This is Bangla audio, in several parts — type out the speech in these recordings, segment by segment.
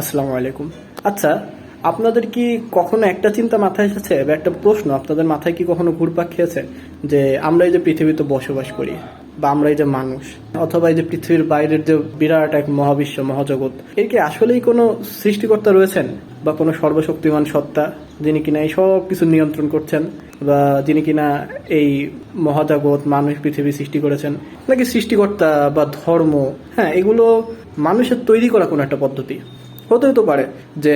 আসসালামু আলাইকুম। আচ্ছা আপনাদের কি কখনো একটা চিন্তা মাথায় এসেছে বা একটা প্রশ্ন, আপনাদের মাথায় কি কখনো ঘুরপাক খেয়েছে যে আমরা এই যে পৃথিবীতে বসবাস করি বা আমরা এই যে মানুষ, অথবা এই যে পৃথিবীর বাইরের যে বিরাট এক মহাবিশ্ব, মহাজগৎ, এর কি আসলেই কোনো সৃষ্টিকর্তা রয়েছেন বা কোনো সর্বশক্তিমান সত্তা যিনি কিনা এই সব কিছু নিয়ন্ত্রণ করছেন বা যিনি কিনা এই মহাজগৎ, মানুষ, পৃথিবী সৃষ্টি করেছেন? নাকি সৃষ্টিকর্তা বা ধর্ম হ্যাঁ এগুলো মানুষের তৈরি করা কোনো একটা পদ্ধতি? হতেও তো পারে যে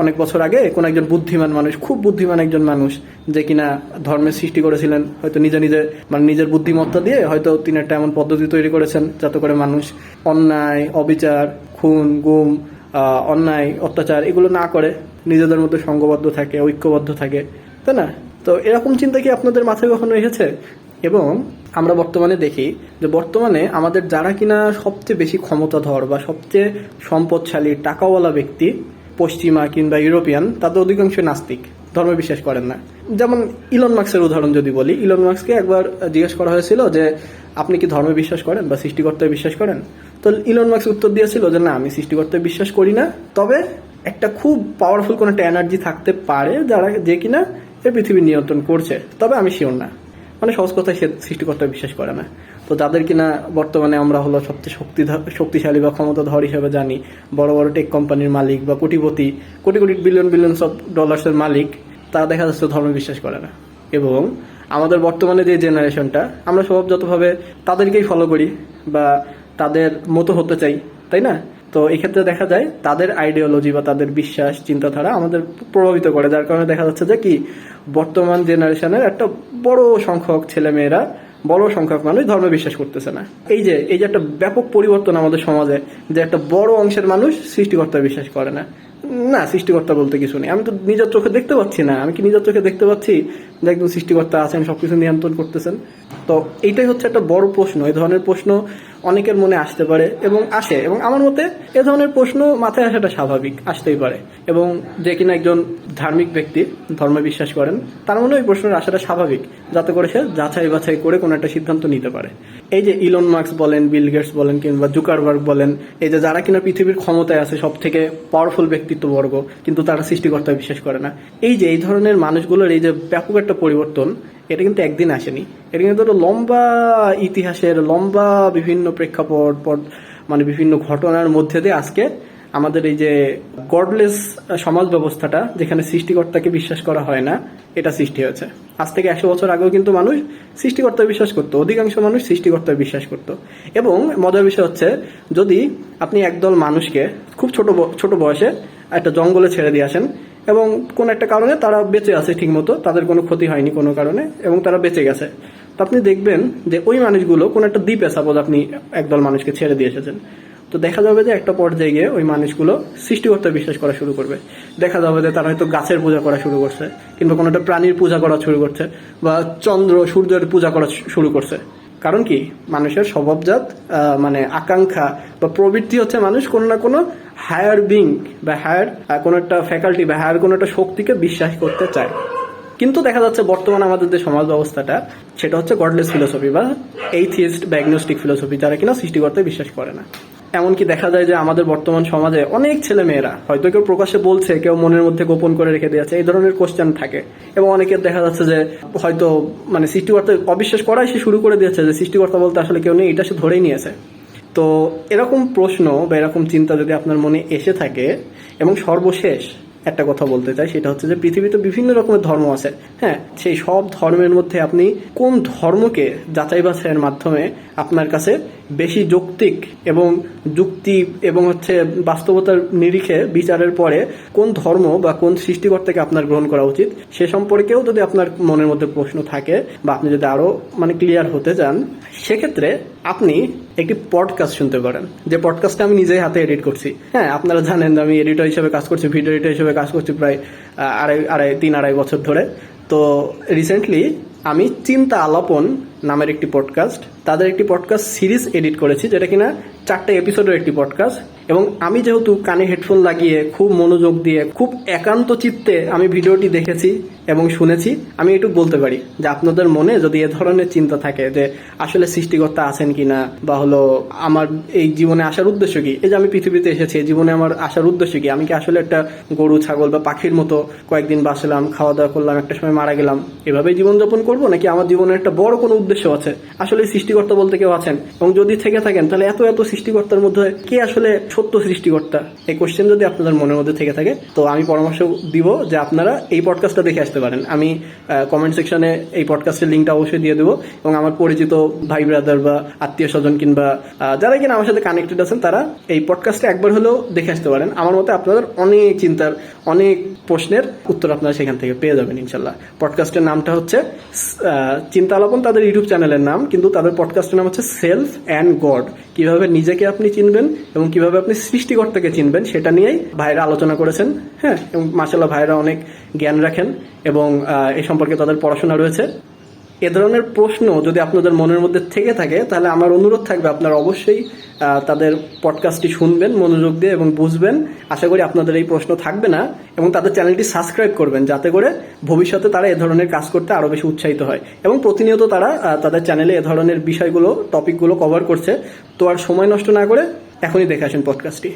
অনেক বছর আগে কোন একজন বুদ্ধিমান মানুষ, খুব বুদ্ধিমান একজন মানুষ যে কিনা ধর্মের সৃষ্টি করেছিলেন, হয়তো নিজে নিজে মানে নিজের বুদ্ধিমত্তা দিয়ে হয়তো তিনি একটা এমন পদ্ধতি তৈরি করেছেন যাতে করে মানুষ অন্যায়, অবিচার, খুন, গুম অন্যায়, অত্যাচার এগুলো না করে নিজেদের মধ্যে সঙ্গবদ্ধ থাকে, ঐক্যবদ্ধ থাকে, তাই না? তো এরকম চিন্তা কি আপনাদের মাথায় কখনো এসেছে? এবং আমরা বর্তমানে দেখি যে বর্তমানে আমাদের যারা কিনা সবচেয়ে বেশি ক্ষমতাধর বা সবচেয়ে সম্পদশালী টাকাওয়ালা ব্যক্তি, পশ্চিমা কিংবা ইউরোপিয়ান, তাদের অধিকাংশ নাস্তিক, ধর্মে বিশ্বাস করেন না। যেমন ইলন মার্কসের উদাহরণ যদি বলি, ইলন মার্কসকে একবার জিজ্ঞেস করা হয়েছিল যে, আপনি কি ধর্মে বিশ্বাস করেন বা সৃষ্টিকর্তায় বিশ্বাস করেন? তো ইলন মার্কস উত্তর দিয়েছিল যে, না, আমি সৃষ্টিকর্তায় বিশ্বাস করি না। তবে একটা খুব পাওয়ারফুল কোনো একটা এনার্জি থাকতে পারে যারা যে কিনা এই পৃথিবী নিয়ন্ত্রণ করছে। তবে আমি শিওর না। মানে সহজ কথায় সে সৃষ্টিকর্তা বিশ্বাস করে না। তো যাদের কিনা বর্তমানে আমরা হলো সবচেয়ে শক্তি শক্তিশালী বা ক্ষমতাধর হিসেবে জানি, বড় বড় টেক কোম্পানির মালিক বা কোটিপতি, কোটি কোটি বিলিয়ন বিলিয়ন অফ ডলার্সের মালিক তারা দেখা যাচ্ছে ধর্মে বিশ্বাস করে না। এবং আমাদের বর্তমানে যে জেনারেশনটা আমরা স্বভাবজাতভাবে তাদেরকেই ফলো করি বা তাদের মতো হতে চাই, তাই না? তো এক্ষেত্রে দেখা যায় তাদের আইডিওলজি বা তাদের বিশ্বাস, চিন্তাধারা আমাদের প্রভাবিত করে। যার কারণে দেখা যাচ্ছে যে কি, বর্তমান জেনারেশনের একটা বড় সংখ্যক ছেলেমেয়েরা, বড় সংখ্যক মানুষ ধর্মে বিশ্বাস করতেছে না। এই যে এই যে একটা ব্যাপক পরিবর্তন আমাদের সমাজে, যে একটা বড় অংশের মানুষ সৃষ্টিকর্তা বিশ্বাস করে না। না, সৃষ্টিকর্তা বলতে কিছু নেই। আমি তো নিজের চোখে দেখতে পাচ্ছি না। আমি কি নিজের চোখে দেখতে পাচ্ছি যে একজন সৃষ্টিকর্তা আছেন, সবকিছু নিয়ন্ত্রণ করতেছেন। তো এইটাই হচ্ছে একটা বড় প্রশ্ন। এই ধরনের প্রশ্ন অনেকের মনে আসতে পারে এবং আসে। এবং আমার মতে এ ধরনের প্রশ্ন মাথায় আসাটা স্বাভাবিক, আসতেই পারে। এবং যে কিনা একজন ধার্মিক ব্যক্তি, ধর্মে বিশ্বাস করেন, তার মনে ওই প্রশ্নের আসাটা স্বাভাবিক, যাতে করে সে যাচাই বাছাই করে কোনো একটা সিদ্ধান্ত নিতে পারে। এই যে ইলন মার্কস বলেন বিল গেটস বলেন, কিংবা জুকারবার্গ বলেন, এই যে যারা কিনা পৃথিবীর ক্ষমতায় আছে সব থেকে পাওয়ারফুল ব্যক্তিত্ববর্গ, কিন্তু তারা সৃষ্টিকর্তায় বিশ্বাস করে না। এই যে এই ধরনের মানুষগুলোর এই যে ব্যাপক একটা পরিবর্তন, এটা কিন্তু একদিন আসেনি। এটা কিন্তু একটা লম্বা ইতিহাসের, লম্বা বিভিন্ন প্রেক্ষাপট, পট মানে বিভিন্ন ঘটনার মধ্যে দিয়ে আজকে আমাদের এই যে গডলেস সমাজ ব্যবস্থাটা, যেখানে সৃষ্টিকর্তাকে বিশ্বাস করা হয় না, এটা সৃষ্টি হয়েছে। আজ থেকে একশো বছর আগেও কিন্তু মানুষ সৃষ্টিকর্তায় বিশ্বাস করতো, অধিকাংশ মানুষ সৃষ্টিকর্তায় বিশ্বাস করতো। এবং মজার বিষয় হচ্ছে, যদি আপনি একদল মানুষকে, খুব ছোট ছোট বয়সে একটা জঙ্গলে ছেড়ে দিয়ে আসেন এবং কোন একটা কারণে তারা বেঁচে আছে ঠিকমতো, তাদের কোনো ক্ষতি হয়নি কোনো কারণে, এবং তারা বেঁচে গেছে। তো আপনি দেখবেন যে ওই মানুষগুলো কোন একটা দ্বীপে সাপোজ আপনি একদল মানুষকে ছেড়ে দিয়ে এসেছেন, তো দেখা যাবে যে একটা পর্যায়ে গিয়ে ওই মানুষগুলো সৃষ্টিকর্তা বিশ্বাস করা শুরু করবে। দেখা যাবে যে তারা হয়তো গাছের পূজা করা শুরু করছে, কিংবা কোনো একটা প্রাণীর পূজা করা শুরু করছে, বা চন্দ্র, সূর্যের পূজা করা শুরু করছে। কারণ কি? মানুষের স্বভাবজাত মানে আকাঙ্ক্ষা বা প্রবৃত্তি হচ্ছে মানুষ কোনো না কোনো হায়ার বিং বা হায়ার কোনো একটা ফ্যাকাল্টি বা হায়ার কোনো একটা শক্তিকে বিশ্বাস করতে চায়। কিন্তু দেখা যাচ্ছে বর্তমানে আমাদের যে সমাজ ব্যবস্থাটা, সেটা হচ্ছে গডলেস ফিলোসফি বা এইথিস্ট ডায়াগনস্টিক ফিলোসফি যারা কিনা সৃষ্টিকর্তায় বিশ্বাস করে না। এমনকি দেখা যায় যে আমাদের বর্তমান সমাজে অনেক ছেলে মেয়েরা হয়তো কেউ প্রকাশ্যে বলছে, কেউ মনের মধ্যে গোপন করে রেখে দিয়েছে এই ধরনের কোশ্চেন থাকে। এবং অনেকের দেখা যাচ্ছে যে হয়তো মানে সৃষ্টিকর্তা অবিশ্বাস করাই সে শুরু করে দিয়েছে যে সৃষ্টিকর্তা বলতে আসলে কেউ নেই, এটা সে ধরেই নিয়েছে। তো এরকম প্রশ্ন বা এরকম চিন্তা যদি আপনার মনে এসে থাকে, এবং সর্বশেষ একটা কথা বলতে চাই, সেটা হচ্ছে যে পৃথিবীতে বিভিন্ন রকমের ধর্ম আছে। হ্যাঁ সেই সব ধর্মের মধ্যে আপনি কোন ধর্মকে যাচাই বাছাইয়ের মাধ্যমে আপনার কাছে বেশি যৌক্তিক এবং যুক্তি এবং হচ্ছে বাস্তবতার নিরিখে বিচারের পরে কোন ধর্ম বা কোন সৃষ্টিকর্তাকে আপনার গ্রহণ করা উচিত, সে সম্পর্কেও যদি আপনার মনের মধ্যে প্রশ্ন থাকে বা আপনি যদি আরও মানে ক্লিয়ার হতে চান, সেক্ষেত্রে আপনি একটি পডকাস্ট শুনতে পারেন। যে পডকাস্টটা আমি নিজেই হাতে এডিট করছি। হ্যাঁ আপনারা জানেন আমি এডিটর হিসেবে কাজ করছি ভিডিও এডিটর হিসেবে কাজ করছি প্রায় আড়াই আড়াই, তিন, আড়াই বছর ধরে। তো রিসেন্টলি আমি চিন্তা আলাপন নামের একটি পডকাস্ট তাদের একটি পডকাস্ট সিরিজ এডিট করেছি, যেটা কিনা চারটে এপিসোডের একটি পডকাস্ট এবং আমি যেহেতু কানে হেডফোন লাগিয়ে খুব মনোযোগ দিয়ে, খুব একান্ত চিত্তে আমি ভিডিওটি দেখেছি এবং শুনেছি, আমি এটুকু বলতে পারি যে আপনাদের মনে যদি এ ধরনের চিন্তা থাকে যে আসলে সৃষ্টিকর্তা আছেন কিনা, বা হলো আমার এই জীবনে আসার উদ্দেশ্য কি? এই যে আমি পৃথিবীতে এসেছি জীবনে আমার আসার উদ্দেশ্য কি? আমি কি আসলে একটা গরু, ছাগল বা পাখির মতো কয়েকদিন বাঁচলাম খাওয়া দাওয়া করলাম, একটা সময় মারা গেলাম, এভাবেই জীবনযাপন করব? নাকি আমার জীবনের একটা বড় কোনো উদ্দেশ্য আছে? আসলে সৃষ্টিকর্তা বলতে কেউ আছেন। এবং যদি থেকে থাকেন, তাহলে এত এত সৃষ্টিকর্তার মধ্যে কে আসলে সত্য সৃষ্টিকর্তা? এই কোশ্চেন যদি আপনাদের মনের মধ্যে থেকে থাকে, তো আমি পরামর্শ দিব যে আপনারা এই পডকাস্টটা দেখে আসতে পারেন। আমি কমেন্ট সেকশনে এই পডকাস্টের লিঙ্কটা অবশ্যই দিয়ে দেবো। এবং আমার পরিচিত ভাই ব্রাদার বা আত্মীয় স্বজন কিংবা যারা কিনা আমার সাথে কানেক্টেড আছেন, তারা এই পডকাস্টটা একবার হলেও দেখে আসতে পারেন। আমার মতে আপনাদের অনেক চিন্তার, অনেক প্রশ্নের উত্তর আপনারা সেখান থেকে পেয়ে যাবেন ইনশাল্লাহ পডকাস্টের নামটা হচ্ছে চিন্তা আলাপন তাদের ইউটিউব চ্যানেলের নাম, কিন্তু তাদের পডকাস্টের নাম হচ্ছে সেলফ অ্যান্ড গড কীভাবে নিজেকে আপনি চিনবেন এবং কীভাবে আপনি সৃষ্টিকর্তাকে চিনবেন, সেটা নিয়েই ভাইরা আলোচনা করেছেন হ্যাঁ? এবং মাসাল্লাহ ভাইরা অনেক জ্ঞান রাখেন এবং এ সম্পর্কে তাদের পড়াশোনা রয়েছে। এ ধরনের প্রশ্ন যদি আপনাদের মনের মধ্যে থেকে থাকে, তাহলে আমার অনুরোধ থাকবে আপনারা অবশ্যই তাদের পডকাস্টটি শুনবেন, মনোযোগ দিয়ে এবং বুঝবেন। আশা করি আপনাদের এই প্রশ্ন থাকবে না এবং তাদের চ্যানেলটি সাবস্ক্রাইব করবেন যাতে করে ভবিষ্যতে তারা এ ধরনের কাজ করতে আরও বেশি উৎসাহিত হয়। এবং প্রতিনিয়ত তারা তাদের চ্যানেলে এ ধরনের বিষয়গুলো টপিকগুলো কভার করছে। তো আর সময় নষ্ট না করে এখনই দেখে আসেন পডকাস্টটি